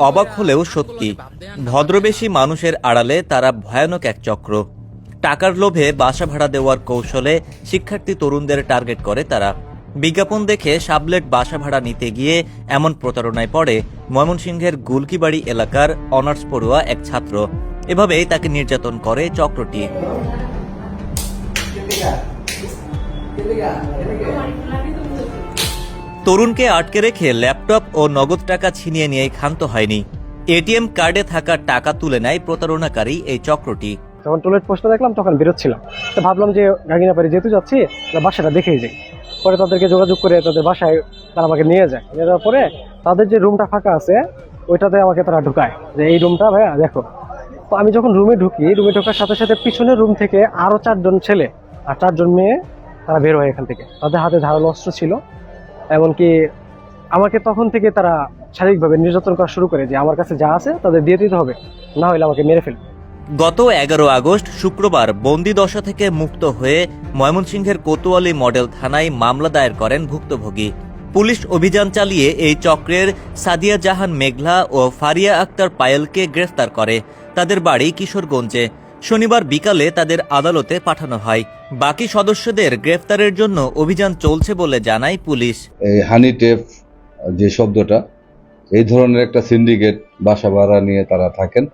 অবাক হলেও সত্যি ভদ্রবেশী মানুষের আড়ালে তারা ভয়ানক এক চক্র টাকার লোভে বাসা ভাড়া দেওয়ার কৌশলে শিক্ষার্থী তরুণদের টার্গেট করে তারা বিজ্ঞাপন দেখে সাবলেট বাসা ভাড়া নিতে গিয়ে এমন প্রতারণায় পড়ে ময়মনসিংহের গুলকিবাড়ি এলাকার অনার্স পড়ুয়া এক ছাত্র এভাবেই তাকে নির্যাতন করে চক্রটি তরুণকে আটকে রেখে ল্যাপটপ ও নগদ টাকা ছিনিয়ে নিয়ে ক্ষান্ত হয়নি। এটিএম কার্ডে থাকা টাকা তুলে নেয় প্রতারণাকারী এই চক্রটি। যখন টয়লেট পোস্টটা দেখলাম, তখন বেরোচ্ছিলাম। তো ভাবলাম যে গাগিনা পাড়ি যেহেতু যাচ্ছি বাসাটা দেখেই যাই। পরে তাদেরকে যোগাযোগ করে তাদের বাসায় তারা আমাকে নিয়ে যায়। নিয়ে যাওয়ার পরে তাদের যে রুমটা ফাঁকা আছে, ওইটাতে আমাকে তারা ঢুকায়। যে এই রুমটা, ভাইয়া, দেখো। তো আমি যখন রুমে ঢুকি, রুমে ঢোকার সাথে সাথে পিছনের রুম থেকে আরও চারজন ছেলে আর চারজন মেয়ে তারা বের হয় এখান থেকে। তাদের হাতে ধারালো অস্ত্র ছিল। এমনকি আমাকে তখন থেকে তারা শারীরিকভাবে নির্যাতন করা শুরু করে যে আমার কাছে যা আছে তাদের দিয়ে দিতে হবে, না হলে আমাকে মেরে ফেলবে। গত এগারো আগস্ট শুক্রবার বন্দি দশা থেকে মুক্ত হয়ে ময়মনসিংহের কোতোয়ালি মডেল থানায় মামলা দায়ের করেন ভুক্তভোগী। পুলিশ অভিযান চালিয়ে এই চক্রের সাদিয়া জাহান মেঘলা ও ফারিয়া আক্তার পায়েলকে গ্রেফতার করে। তাদের বাড়ি কিশোরগঞ্জে। শনিবার বিকালে তাদের আদালতে পাঠানো হয়। বাকি সদস্যদের গ্রেফতারের জন্য অভিযান চলছে বলে জানায় পুলিশ। হানি টেপ, যে শব্দটা, এই ধরনের একটা সিন্ডিকেট বাসা ভাড়া নিয়ে তারা থাকেন।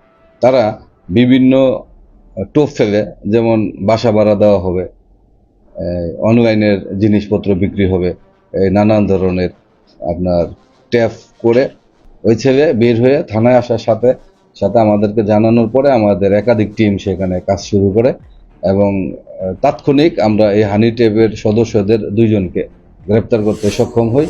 তারা বিভিন্ন টোপ ফেলে, যেমন বাসা ভাড়া দেওয়া হবে অনলাইনের জিনিসপত্র বিক্রি হবে নানান ধরনের আপনার ট্যাপ করে ওই ছেলে বের হয়ে থানায় আসার সাথে সাথে আমাদেরকে জানানোর পরে আমাদের একাধিক টিম সেখানে কাজ শুরু করে এবং তাৎক্ষণিক আমরা এই হানি টেপের সদস্যদের দুইজনকে গ্রেপ্তার করতে সক্ষম হই।